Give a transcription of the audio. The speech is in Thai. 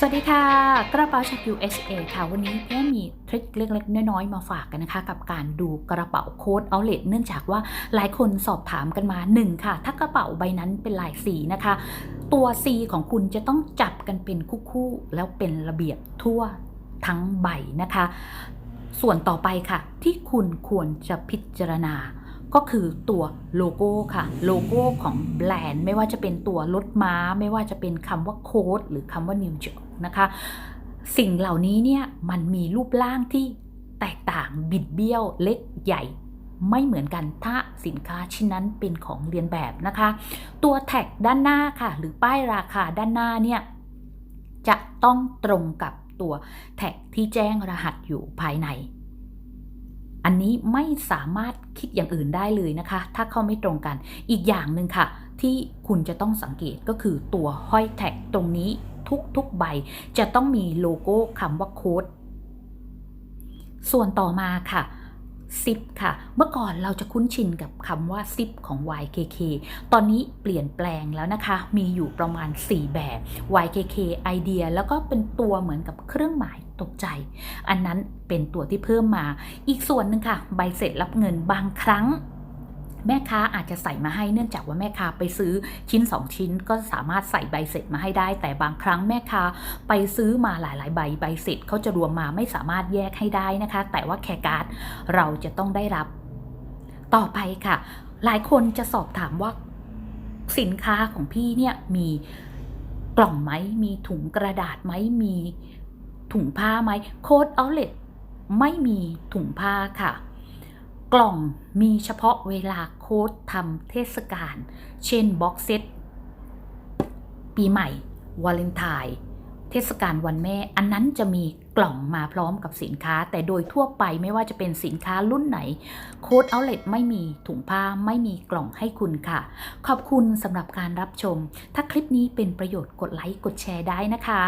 สวัสดีค่ะ กระเป๋าจาก USA ค่ะ วันนี้แค่มีทริคเล็กๆน้อยๆมาฝากกันนะคะ กับการดูกระเป๋าโค้ดเอาเล t เนื่องจากว่าหลายคนสอบถามกันมา 1 ค่ะ ถ้ากระเป๋าใบนั้นเป็นลายสีนะคะ ตัว C ของคุณจะต้องจับกันเป็นคู่ๆ แล้วเป็นระเบียบทั่วทั้งใบนะคะ ส่วนต่อไปค่ะ ที่คุณควรจะพิจารณา ก็คือตัวโลโก้ค่ะ โลโก้ของแบรนด์ไม่ว่าจะเป็นตัวรถม้า ไม่ว่าจะเป็นคำว่าโค้ดหรือคำว่านิวจ r นะคะ สิ่งเหล่านี้เนี่ยมันมีรูปร่างที่แตกต่างบิดเบี้ยวเล็กใหญ่ไม่เหมือนกันถ้าสินค้าชิ้นนั้นเป็นของเรียนแบบนะคะ ตัวแท็กด้านหน้าค่ะ หรือป้ายราคาด้านหน้าเนี่ยจะต้องตรงกับตัวแท็กที่แจ้งรหัสอยู่ภายใน อันนี้ไม่สามารถคิดอย่างอื่นได้เลยนะคะ ถ้าเข้าไม่ตรงกัน อีกอย่างหนึ่งค่ะ ที่คุณจะต้องสังเกตก็คือตัวห้อยแท็กตรงนี้ทุกๆใบ จะต้องมีโลโก้คำว่าโค้ดส่วนต่อมาค่ะซิปค่ะ เมื่อก่อนเราจะคุ้นชินกับคำว่าซิปของ YKK ตอนนี้เปลี่ยนแปลงแล้วนะคะ มีอยู่ประมาณ 4 แบบ YKK ไอเดียแล้วก็เป็นตัวเหมือนกับเครื่องหมาย ตกใจ อันนั้นเป็นตัวที่เพิ่มมา อีกส่วนหนึ่งค่ะ ใบเสร็จรับเงินบางครั้งแม่ค้าอาจจะใส่มาให้เนื่องจากว่าแม่ค้าไปซื้อชิ้น 2 ชิ้นก็สามารถใส่ใบเสร็จมาให้ได้ แต่บางครั้งแม่ค้าไปซื้อมาหลาย ๆ ใบใบเสร็จเขาจะรวมมาไม่สามารถแยกให้ได้นะคะ แต่ว่าแคการ์ดเราจะต้องได้รับ ต่อไปค่ะ หลายคนจะสอบถามว่าสินค้าของพี่เนี่ยมีกล่องไหมมีถุงกระดาษไหมมี ถุงผ้าไหมโค้ดเอาเล t ไม่มีถุงผ้าค่ะ กล่องมีเฉพาะเวลาโค้ดทำเทศกาล เช่นบ็อกเซตปีใหม่ วาเลนไทน์เทศกาลวันแม่ อันนั้นจะมีกล่องมาพร้อมกับสินค้า แต่โดยทั่วไปไม่ว่าจะเป็นสินค้ารุ่นไหน โค้ดเอาเล t ไม่มีถุงผ้าไม่มีกล่องให้คุณค่ะ ขอบคุณสำหรับการรับชม ถ้าคลิปนี้เป็นประโยชน์กดไลค์กดแชร์ได้นะคะ